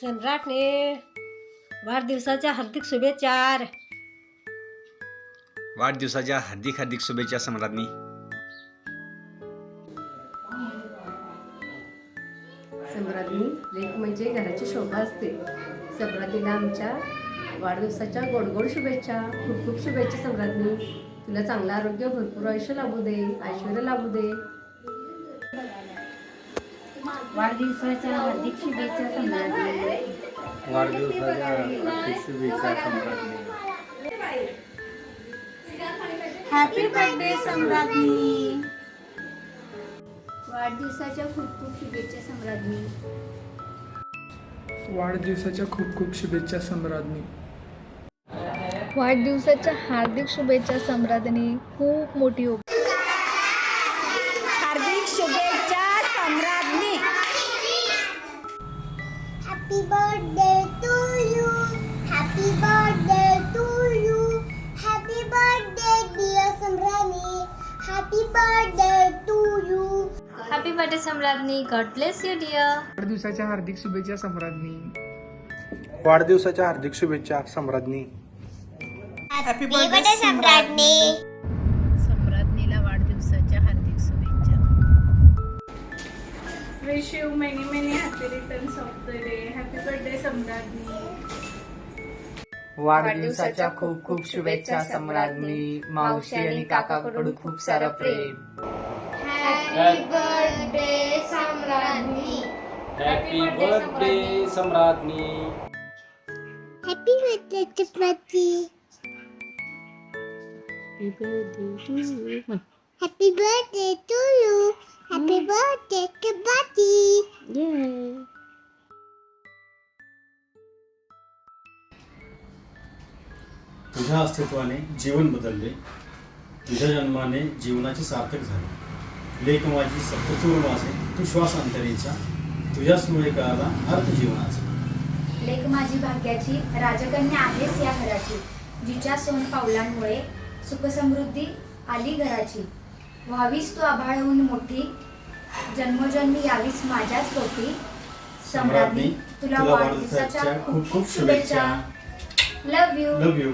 सम्राटने वाढदिवसाच्या हार्दिक शुभेच्छा वाढदिवसाच्या हार्दिक हार्दिक शुभेच्छा सम्राटनी. सम्राज्ञी लेख म्हणजे घराची शोभा असते. सम्राज्ञीला आमच्या वाढदिवसाच्या गोड गोड शुभेच्छा खूप खूप शुभेच्छा सम्राज्ञी तुला चांगलं आरोग्य भरपूर आयुष्य लाभू दे ऐश्वर्य लाभू दे. वाढदिवसाच्या हार्दिक शुभेच्छा सम्राज्ञी वाढदिवसाच्या हार्दिक शुभेच्छा सम्राटने हॅपी बर्थडे सम्राज्ञी वाढदिवसाच्या खूप खूप शुभेच्छा सम्राज्ञी वाढदिवसाच्या खूप खूप शुभेच्छा सम्राज्ञी वाढदिवसाच्या हार्दिक शुभेच्छा सम्राज्ञी खूप मोठी हो happy birthday Samradnyi God bless you dear वाढदिवसाच्या हार्दिक शुभेच्छा सम्राज्ञी वाढदिवसाच्या हार्दिक शुभेच्छा सम्राज्ञी Happy birthday, Samrani. सम्राज्ञीला वाढदिवसाच्या हार्दिक शुभेच्छा. Wish you many many happy returns of the day. Happy birthday samradni वाढदिवसाच्या खूप खूप शुभेच्छा सम्राज्ञी मावशी आणि काकाकडून खूप सारं प्रेम. Happy birthday Samradnyi Happy birthday, Samrani. Happy birthday to you. Happy birthday, Samrani. तुझ्या अस्तित्वाने जीवन बदलले तुझ्या जन्माने जीवनाचे सार्थक झाले लेख माझी सप्तचूर माझे तू श्वास अंतरीचा तुझ्या स्मृती कळाला अर्थ जीवनाचा. लेख माझी भाग्याची राजकन्या आहेस या घराची जिच्या सोन पावलांमुळे सुखसमृद्धी आली घराची. व्हावीस तू आभाळहून मोठी जन्मोजन्मी यावीस माझ्याच पोटी सम्राज्ञी तुला वाढदिवसाच्या खूप खूप शुभेच्छा. लव यू लव यू